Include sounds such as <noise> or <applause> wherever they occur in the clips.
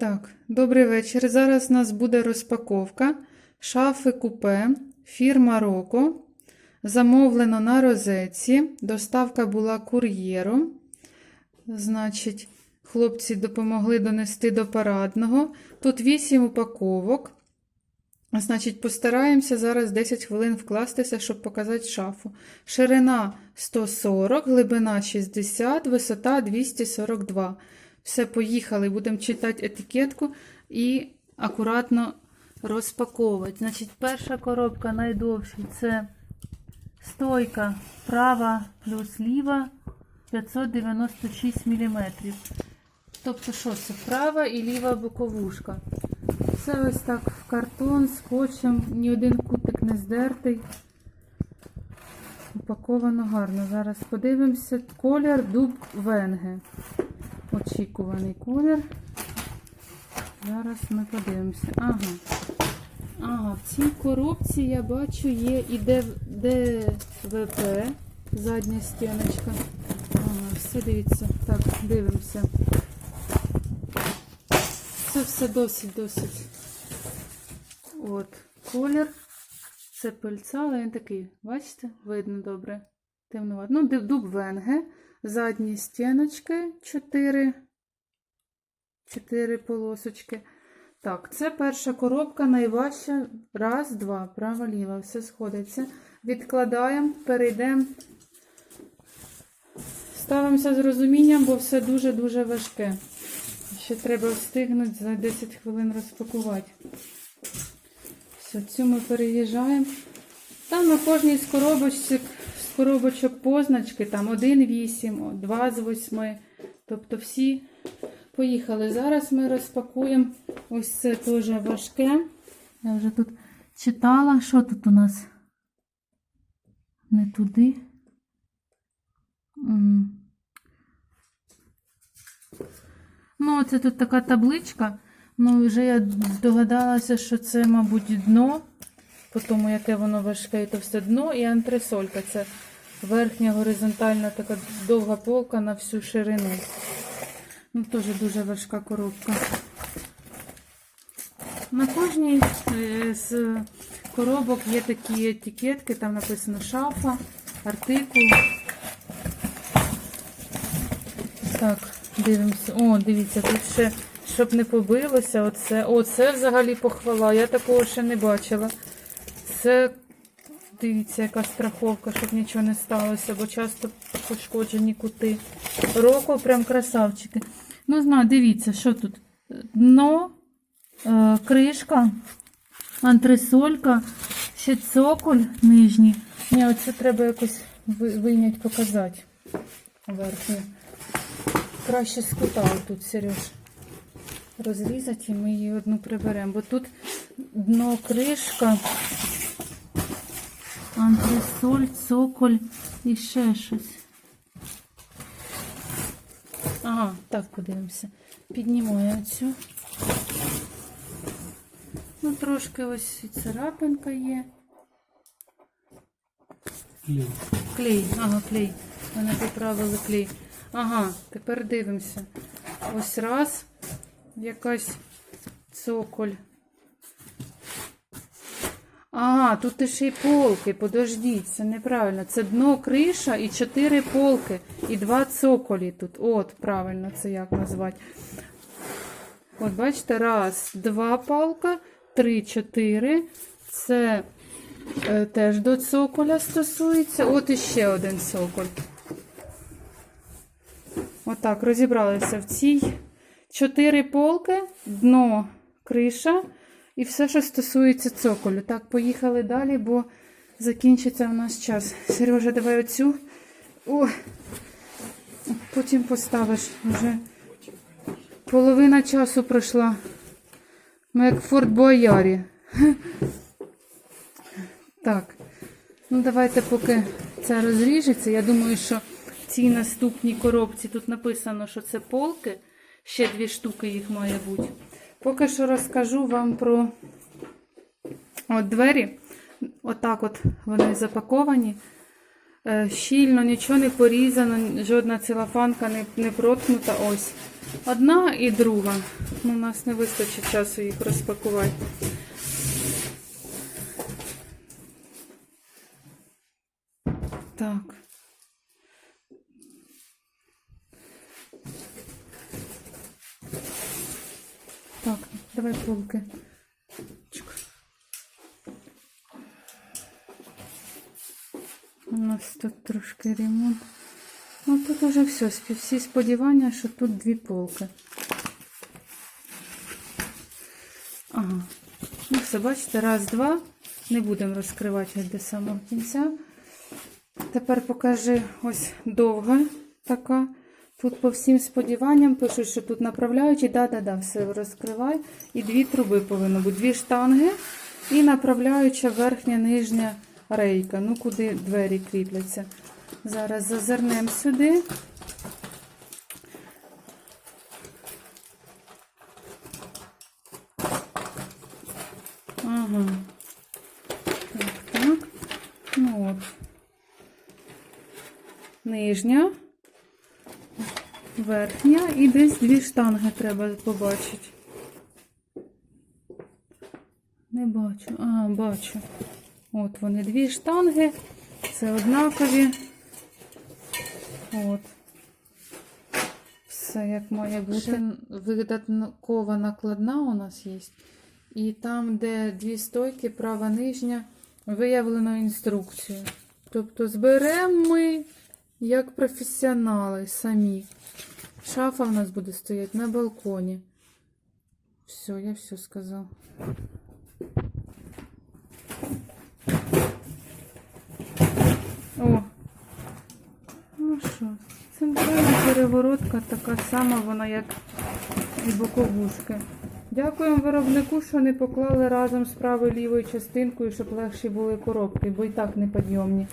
Так, добрий вечір. Зараз у нас буде розпаковка шафи купе фірма Роко. Замовлено на розетці. Доставка була кур'єром. Значить, хлопці допомогли донести до парадного. Тут 8 упаковок. Значить, постараємося зараз 10 хвилин вкластися, щоб показати шафу. Ширина 140, глибина 60, висота 242. Все, поїхали. Будемо читати етикетку і акуратно розпаковувати. Значить, перша коробка найдовша це стойка права плюс ліва 596 мм. Тобто, що це? Права і ліва боковушка. Все ось так в картон, скотчем, ні один кутик не здертий. Упаковано гарно. Зараз подивимося. Колір дуб венге. Очікуваний колір. Зараз ми подивимося. Ага. Ага, в цій коробці я бачу є і ДВП, задня стіночка. Ага, все дивіться. Так, дивимося. Це все досить-досить. От, колір. Це пильця, але він такий, бачите, видно добре. Темнувато. Ну, дуб- венге. Задні стіночки 4. 4 полосочки. Так, це перша коробка, найважча. Раз, два, права, ліва. Все сходиться. Відкладаємо, перейдемо. Ставимося з розумінням, бо все дуже-дуже важке. Ще треба встигнути за 10 хвилин розпакувати. Все, цю ми переїжджаємо. Там на кожній з коробочок, коробочок позначки, там 1,8, 2 з 8. Тобто всі поїхали. Зараз ми розпакуємо ось це теж важке. Я вже тут читала, що тут у нас? Не туди. Ну, це тут така табличка. Ну, вже я здогадалася, що це, мабуть, дно, по тому, яке воно важке, і то все дно, і антресолька. Це верхня горизонтальна така довга полка на всю ширину. Ну, теж дуже важка коробка. На кожній е, з коробок є такі етикетки, там написано шафа, артикул. Так, дивимося. О, дивіться, тут ще, щоб не побилося, оце. О, це взагалі похвала. Я такого ще не бачила. Це, дивіться, яка страховка, щоб нічого не сталося, бо часто пошкоджені кути. Роко, прям красавчики. Ну, знаю, дивіться, що тут? Дно, е, кришка, антресолька, ще цоколь нижній. Ні, оце треба якось ви- вийняти, показати. Верхню. Краще з тут, Сереж. Розрізати і ми її одну приберемо. Бо тут дно кришка, антресоль, цоколь і ще щось. Ага, так подивимося. Піднімаю цю. Ну, трошки ось царапинка є. Клей. Клей, ага, клей. Вони поправили клей. Ага, тепер дивимося. Ось раз. Якась цоколь. Ага, тут ще й полки. Подождіть, це неправильно. Це дно криша і чотири полки. І два цоколі тут. От, правильно, це як назвати. От, бачите, раз, два палка, три, чотири. Це е, теж до цоколя стосується. От іще один цоколь. Отак, розібралися в цій чотири полки, дно, криша і все, що стосується цоколю. Так, поїхали далі, бо закінчиться у нас час. Сережа, давай оцю. О, потім поставиш. Вже половина часу пройшла. Ми як в Форт Боярі. <laughs> Так. Ну, давайте, поки це розріжеться. Я думаю, що в цій наступній коробці тут написано, що це полки. Ще дві штуки їх має бути. Поки що розкажу вам про от двері. Отак от вони запаковані. е, щільно, нічого не порізано, жодна целофанка не, не проткнута. Ось. Одна і друга. Ну, у нас не вистачить часу їх розпакувати. Так. Так, давай полки. У нас тут трошки ремонт. Ну тут уже все. Всі сподівання, що тут дві полки. Ага. Ну все, бачите, раз, два. Не будемо розкривати до самого кінця. Тепер покажи ось довга така. Тут по всім сподіванням пишуть, що тут направляючі. Да-да-да, все розкривай. І дві труби повинно бути. Дві штанги і направляюча верхня нижня рейка. Ну, куди двері кріпляться. Зараз зазирнемо сюди. Ага. Так, так. Ну от. Нижня, верхня і десь дві штанги треба побачити. Не бачу. А, бачу. От вони дві штанги. Це однакові. От. Все як має бути. Ще видаткова накладна у нас є. І там, де дві стойки, права нижня, виявлено інструкцію. Тобто зберемо ми як професіонали самі. Шафа в нас буде стояти на балконі. Все, я все сказав. О! Ну що, центральна перегородка така сама, вона як і боковушки. Дякуємо виробнику, що не поклали разом з правою лівою частинкою, щоб легші були коробки, бо і так неподйомні.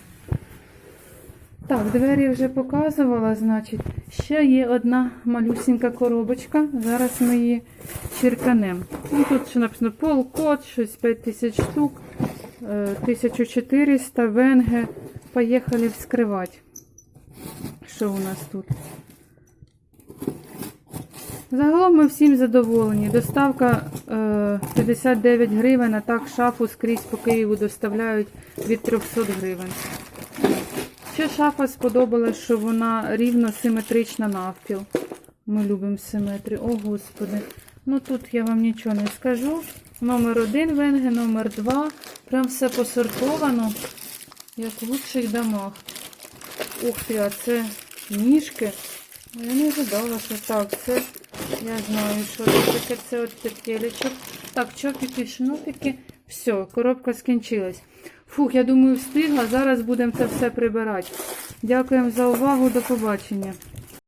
Так, двері вже показувала, значить, ще є одна малюсенька коробочка. Зараз ми її черканемо. Ну, тут ще написано полкод, щось 5000 штук, е, 1400, венге. Поїхали вскривати. Що у нас тут? Загалом ми всім задоволені. Доставка е, 59 гривень, а так шафу скрізь по Києву доставляють від 300 гривень. Ще шафа сподобалась, що вона рівно симетрична навпіл. Ми любимо симетрію. О, Господи. Ну тут я вам нічого не скажу. Номер один венги, номер два. Прям все посортовано, як в лучших домах. Ух ти, а це ніжки. Я не ожидала, що так, це я знаю, що це таке, це от петелечок. Так, чопіки, шнупіки. Все, коробка скінчилась. Фух, я думаю, встигла. Зараз будемо це все прибирати. Дякуємо за увагу. До побачення.